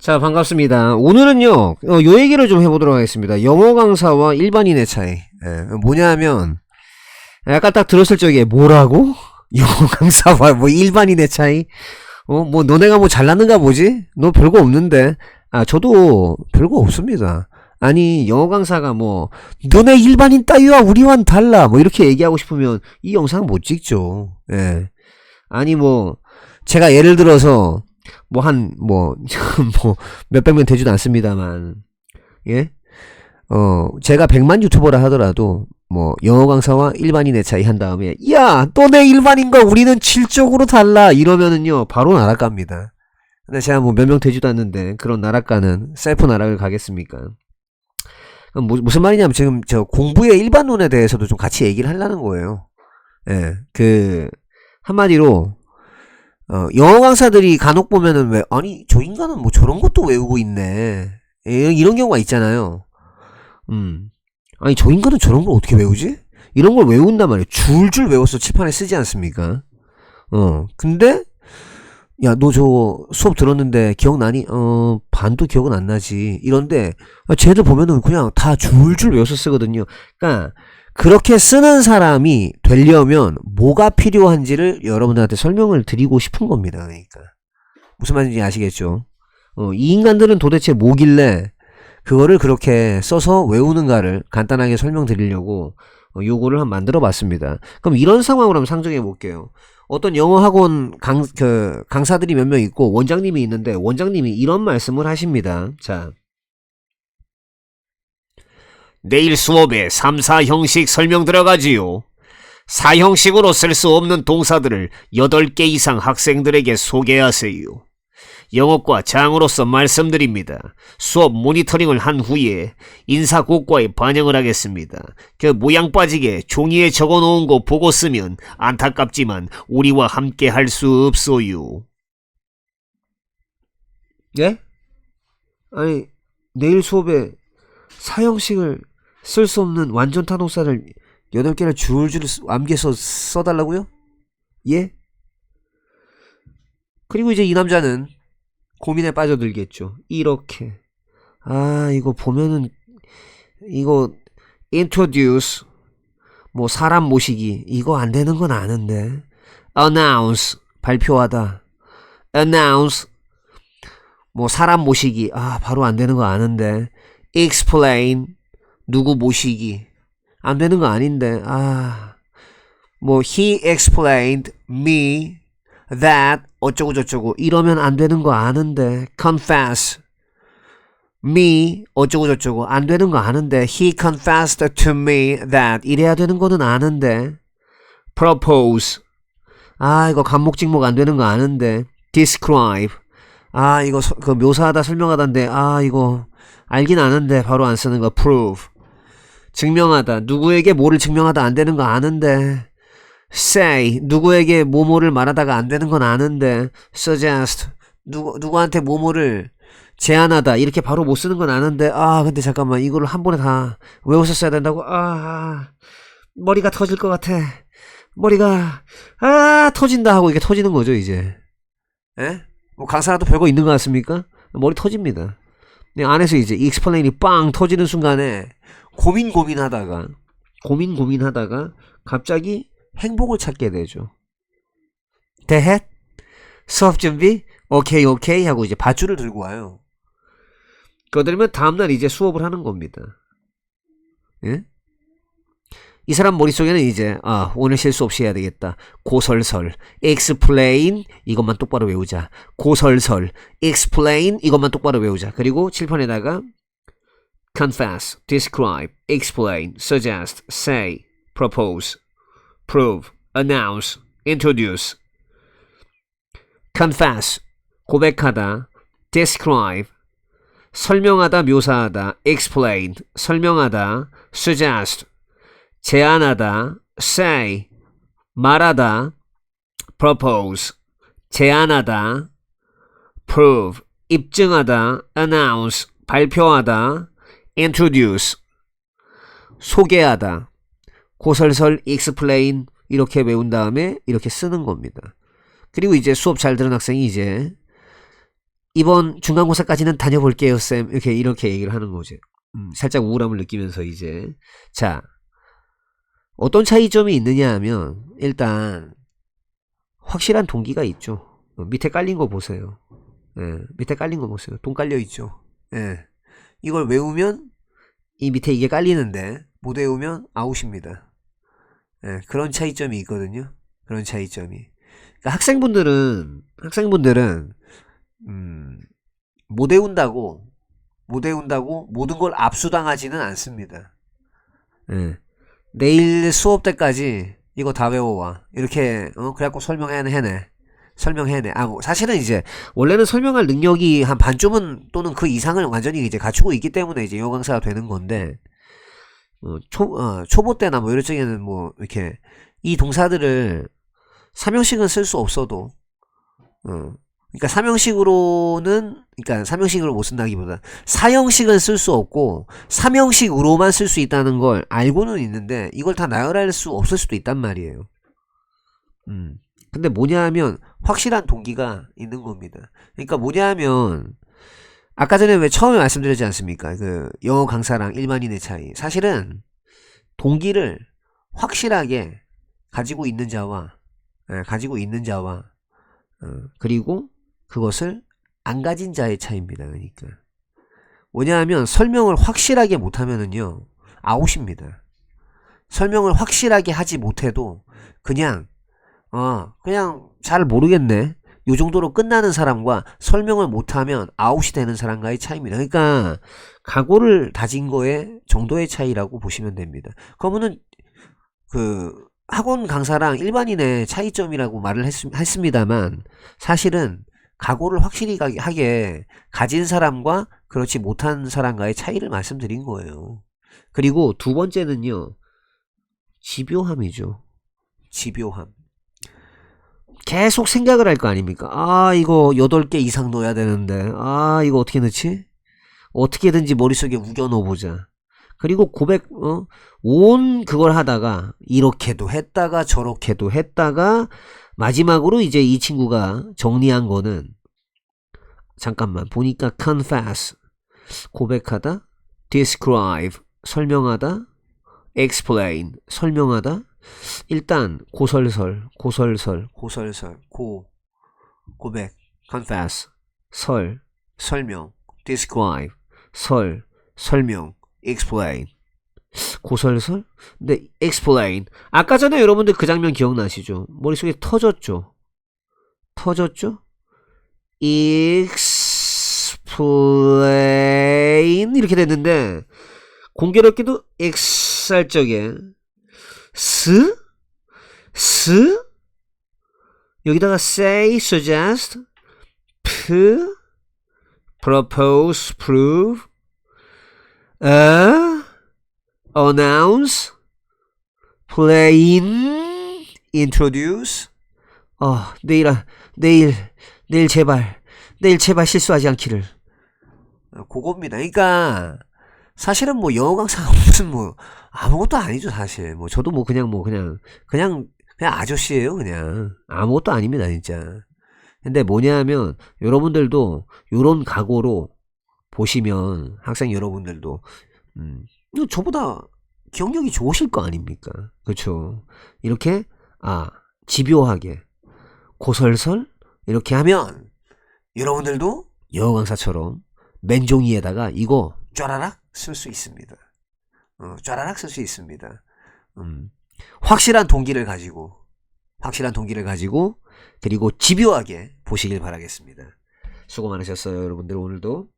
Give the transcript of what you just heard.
자, 반갑습니다. 오늘은요, 어, 요 얘기를 좀 해보도록 하겠습니다. 영어 강사와 일반인의 차이. 예, 뭐냐면, 약간 딱 들었을 적에, 뭐라고? 영어 강사와 뭐 일반인의 차이? 어, 뭐, 너네가 뭐 잘났는가 보지? 너 별거 없는데? 아, 저도 별거 없습니다. 아니, 영어 강사가 뭐, 너네 일반인 따위와 우리와는 달라. 뭐, 이렇게 얘기하고 싶으면, 이 영상 못 찍죠. 예. 아니, 뭐, 제가 예를 들어서, 뭐 한 뭐 뭐 몇백 명 되지도 않습니다만 예? 어 제가 100만 유튜버라 하더라도 뭐 영어 강사와 일반인의 차이 한 다음에 야 또 내 일반인과 우리는 질적으로 달라! 이러면은요 바로 나락갑니다. 근데 제가 뭐 몇 명 되지도 않는데 그런 나락가는 셀프 나락을 가겠습니까? 뭐, 무슨 말이냐면 지금 저 공부의 일반론에 대해서도 좀 같이 얘기를 하려는 거예요. 예 그 한마디로 어, 영어 강사들이 간혹 보면은 왜, 아니, 저 인간은 뭐 저런 것도 외우고 있네. 예, 이런 경우가 있잖아요. 음. 아니, 저 인간은 저런 걸 어떻게 외우지? 이런 걸 외운단 말이에요. 줄줄 외워서 칠판에 쓰지 않습니까? 어, 근데, 야, 너 저 수업 들었는데 기억나니? 어, 반도 기억은 안 나지. 이런데, 아, 쟤들 보면은 그냥 다 줄줄 외워서 쓰거든요. 그니까, 그렇게 쓰는 사람이 되려면 뭐가 필요한지를 여러분들한테 설명을 드리고 싶은 겁니다. 그러니까 무슨 말인지 아시겠죠? 어, 이 인간들은 도대체 뭐길래 그거를 그렇게 써서 외우는가를 간단하게 설명드리려고 어, 요거를 한 만들어 봤습니다. 그럼 이런 상황으로 한번 상정해 볼게요. 어떤 영어 학원 강, 그, 강사들이 몇 명 있고 원장님이 있는데 원장님이 이런 말씀을 하십니다. 자, 내일 수업에 3, 4형식 설명 들어가지요. 4형식으로 쓸 수 없는 동사들을 8개 이상 학생들에게 소개하세요. 영업과 장으로서 말씀드립니다. 수업 모니터링을 한 후에 인사고과에 반영을 하겠습니다. 그 모양 빠지게 종이에 적어 놓은 거 보고 쓰면 안타깝지만 우리와 함께 할 수 없어요. 예? 아니, 내일 수업에 사형식을 쓸 수 없는 완전 타동사를 8개를 줄줄 암기해서 써달라고요? 예? 그리고 이제 이 남자는 고민에 빠져들겠죠. 이렇게. 아, 이거 보면은, 이거, introduce, 뭐, 사람 모시기, 이거 안 되는 건 아는데. announce, 발표하다. announce, 뭐, 사람 모시기, 아, 바로 안 되는 거 아는데. Explain, 누구 모시기. 안 되는 거 아닌데, 아. 뭐, he explained me that 어쩌고 저쩌고. 이러면 안 되는 거 아는데 confess me 어쩌고 저쩌고. 안 되는 거 아는데 he confessed to me that. 이래야 되는 거는 아는데 propose. 아 이거 간목직목 안 되는 거 아는데 describe 아 이거 서- 그 묘사하다 설명하다인데 아 이거 알긴 아는데 바로 안 쓰는 거 prove. 증명하다. 누구에게 뭐를 증명하다 안 되는 거 아는데. say. 누구에게 뭐뭐를 말하다가 안 되는 건 아는데. suggest. 누구 누구한테 뭐뭐를 제안하다. 이렇게 바로 못 쓰는 건 아는데. 아 근데 잠깐만. 이거를 한 번에 다 써야 된다고? 아, 아. 머리가 터질 것 같아. 머리가 아 터진다 하고 이게 터지는 거죠 이제. 에? 뭐 강사라도 별거 있는 것 같습니까? 머리 터집니다 네, 안에서 이제 explain이 빵 터지는 순간에 고민 고민하다가 고민 고민하다가 갑자기 행복을 찾게 되죠. 대헷 수업 준비 오케이 오케이 하고 이제 밧줄을 들고 와요. 그러면 다음날 이제 수업을 하는 겁니다. 예? 이 사람 머릿속에는 이제 아 오늘 실수 없이 해야 되겠다. 고설설, explain 이것만 똑바로 외우자. 고설설, explain 이것만 똑바로 외우자. 그리고 칠판에다가 confess, describe, explain, suggest, say, propose, prove, announce, introduce. confess, 고백하다, describe, 설명하다, 묘사하다, explain, 설명하다, suggest, 제안하다, say, 말하다, propose, 제안하다, prove, 입증하다, announce, 발표하다, introduce, 소개하다, 고설설, explain 이렇게 외운 다음에 이렇게 쓰는 겁니다. 그리고 이제 수업 잘 들은 학생이 이제 이번 중간고사까지는 다녀볼게요, 쌤. 이렇게, 이렇게 얘기를 하는 거죠. 음, 살짝 우울함을 느끼면서 이제. 자, 어떤 차이점이 있느냐 하면, 일단, 확실한 동기가 있죠. 어, 밑에 깔린 거 보세요. 예, 밑에 깔린 거 보세요. 돈 깔려 있죠. 예. 이걸 외우면, 이 밑에 이게 깔리는데, 못 외우면 아웃입니다. 예, 그런 차이점이 있거든요. 그런 차이점이. 그러니까 학생분들은, 학생분들은, 음, 못 외운다고, 못 외운다고 모든 걸 압수당하지는 않습니다. 예. 내일 수업 때까지 이거 다 외워와. 이렇게, 어, 그래갖고 설명해내, 해내. 설명해내. 아, 뭐, 사실은 이제, 원래는 설명할 능력이 한 반쯤은 또는 그 이상을 완전히 이제 갖추고 있기 때문에 이제 영어 강사가 되는 건데, 어, 초, 어, 초보 때나 뭐 이럴 적에는 뭐, 이렇게, 이 동사들을 삼형식은 쓸 수 없어도, 어, 그러니까 삼형식으로는 그러니까 삼형식으로 못 쓴다기보다 사형식은 쓸 수 없고 삼형식으로만 쓸 수 있다는 걸 알고는 있는데 이걸 다 나열할 수 없을 수도 있단 말이에요. 음. 근데 뭐냐 하면 확실한 동기가 있는 겁니다. 그러니까 뭐냐 하면 아까 전에 왜 처음에 말씀드렸지 않습니까? 그 영어 강사랑 일반인의 차이. 사실은 동기를 확실하게 가지고 있는 자와 예, 가지고 있는 자와 어, 그리고 그것을 안 가진 자의 차이입니다. 그러니까 뭐냐 하면 설명을 확실하게 못하면은요 아웃입니다. 설명을 확실하게 하지 못해도 그냥 어 그냥 잘 모르겠네. 요 정도로 끝나는 사람과 설명을 못하면 아웃이 되는 사람과의 차이입니다. 그러니까 각오를 다진 거의 정도의 차이라고 보시면 됩니다. 그러면은 그 학원 강사랑 일반인의 차이점이라고 말을 했, 했습니다만 사실은 각오를 확실히 가- 하게 가진 사람과 그렇지 못한 사람과의 차이를 말씀드린 거예요. 그리고 두 번째는요. 집요함이죠. 집요함. 계속 생각을 할 거 아닙니까? 아, 이거 8개 이상 넣어야 되는데. 아, 이거 어떻게 넣지? 어떻게든지 머릿속에 우겨 넣어보자. 그리고 고백, 어? 온 그걸 하다가, 이렇게도 했다가, 저렇게도 했다가, 마지막으로 이제 이 친구가 정리한 거는, 잠깐만, 보니까 confess, 고백하다, describe, 설명하다, explain, 설명하다, 일단 고설설, 고설설, 고설설, 고, 고백, confess, 설, 설명, describe, 설, 설명, explain. 고설설? 근데 explain. 아까 전에 여러분들 그 장면 기억나시죠? 머릿속에 터졌죠? 터졌죠? explain 이렇게 됐는데 공교롭게도 ex살적에 스? 스? 여기다가 say, suggest, p, propose, prove, a, announce, plain, introduce. 어, 내일, 아- 내일, 내일 제발, 내일 제발 실수하지 않기를. 어, 그겁니다. 그러니까 사실은 뭐 영어 강사가 무슨 뭐 아무것도 아니죠 사실. 뭐 저도 뭐 그냥 뭐 그냥 그냥 그냥 아저씨예요 그냥 아무것도 아닙니다 진짜. 근데 뭐냐 하면 여러분들도 요런 각오로 보시면 학생 여러분들도 음 저보다 기억력이 좋으실 거 아닙니까? 그렇죠. 이렇게 아 집요하게 고설설 이렇게 하면 여러분들도 영어 강사처럼 맨종이에다가 이거 쫘라락 쓸 수 있습니다. 어, 쫘라락 쓸 수 있습니다. 음, 확실한 동기를 가지고, 확실한 동기를 가지고, 그리고 집요하게 보시길 바라겠습니다. 수고 많으셨어요, 여러분들 오늘도.